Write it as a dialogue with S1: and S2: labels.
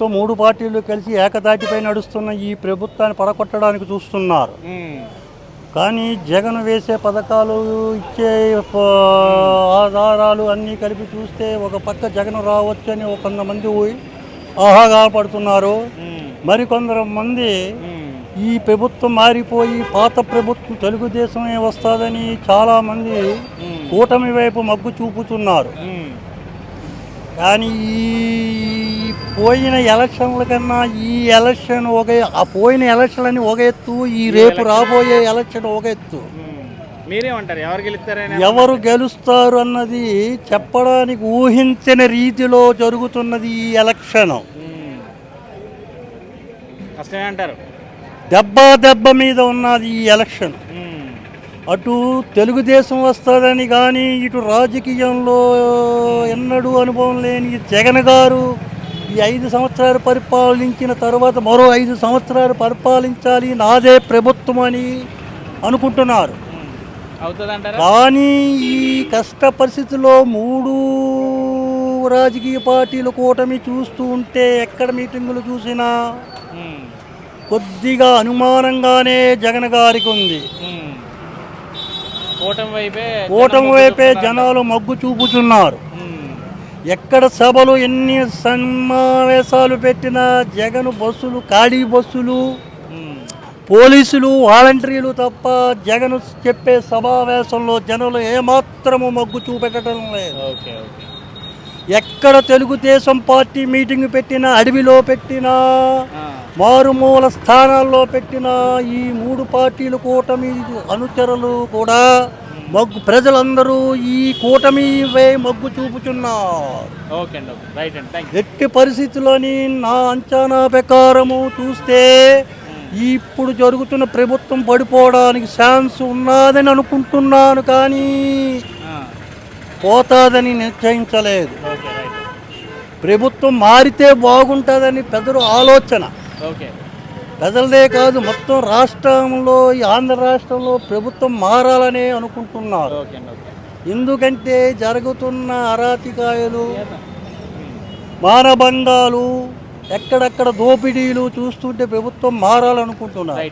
S1: ప్రభుత్వం మూడు పార్టీలు కలిసి ఏకతాటిపై నడుస్తున్న ఈ ప్రభుత్వాన్ని పడగొట్టడానికి చూస్తున్నారు. కానీ జగన్ వేసే పథకాలు ఇచ్చే ఆధారాలు అన్నీ కలిపి చూస్తే ఒక పక్క జగన్ రావచ్చని ఒక కొంతమంది ఊ- ఆహాగా పడుతున్నారు.
S2: ఉమ్,
S1: మరికొందరు మంది ఈ ప్రభుత్వం మారిపోయి పాత ప్రభుత్వం తెలుగుదేశమే వస్తుందని చాలామంది కూటమి వైపు మగ్గు చూపుతున్నారు. కానీ ఈ పోయిన ఎలక్షన్ల కన్నా ఈ ఎలక్షన్ ఒక ఆ పోయిన ఎలక్షన్ అని ఒక ఎత్తు ఈ రేపు రాబోయే ఎలక్షన్ ఒక ఎత్తు.
S2: మీరేమంటారు? ఎవరు
S1: గెలుస్తారు అన్నది చెప్పడానికి ఊహించని రీతిలో జరుగుతున్నది ఈ ఎలక్షన్.
S2: ఉమ్. కష్టమే అంటారు
S1: దెబ్బ దెబ్బ మీద ఉన్నది ఈ ఎలక్షన్. అటు తెలుగుదేశం వస్తుందని కానీ ఇటు రాజకీయంలో ఎన్నడూ అనుభవం లేని జగన్ గారు ఈ ఐదు సంవత్సరాలు పరిపాలించిన తర్వాత మరో ఐదు సంవత్సరాలు పరిపాలించాలి నాదే ప్రభుత్వం అని అనుకుంటున్నారు. కానీ ఈ కష్ట పరిస్థితుల్లో మూడు రాజకీయ పార్టీలు కూటమి చూస్తూ ఉంటే ఎక్కడ మీటింగులు చూసినా కొద్దిగా అనుమానంగానే జగన్ గారికి ఉంది.
S2: కూటమి వైపే.
S1: జనాలు మగ్గు చూపుతున్నారు. ఎక్కడ సభలు ఎన్ని సమావేశాలు పెట్టినా జగన్ బస్సులు ఖాళీ బస్సులు పోలీసులు వాలంటీర్లు తప్ప జగన్ చెప్పే సమావేశంలో జనులు ఏమాత్రము మగ్గు చూపెట్టడం లేదు. ఎక్కడ తెలుగుదేశం పార్టీ మీటింగ్ పెట్టినా అడవిలో పెట్టినా మారుమూల స్థానాల్లో పెట్టిన ఈ మూడు పార్టీలు కూటమి అనుచరులు కూడా మగ్గు ప్రజలందరూ ఈ కూటమి వై మగ్గు చూపుచున్నారు.
S2: ఓకే అండి ఓకే. రైట్ అండి థ్యాంక్ యూ
S1: ఎట్టి పరిస్థితుల్లోని నా అంచనా ప్రకారము చూస్తే ఇప్పుడు జరుగుతున్న ప్రభుత్వం పడిపోవడానికి ఛాన్స్ ఉన్నదని అనుకుంటున్నాను కానీ పోతాదని నిశ్చయించలేదు. ప్రభుత్వం మారితే బాగుంటుందని పెద్దలు ఆలోచన.
S2: ఓకే.
S1: ప్రజలదే కాదు మొత్తం రాష్ట్రంలో ఈ ఆంధ్ర రాష్ట్రంలో ప్రభుత్వం మారాలనే అనుకుంటున్నారు. ఎందుకంటే జరుగుతున్న అరాతికాయలు మానభంగాలు ఎక్కడెక్కడ దోపిడీలు చూస్తుంటే ప్రభుత్వం మారాలనుకుంటున్నారు.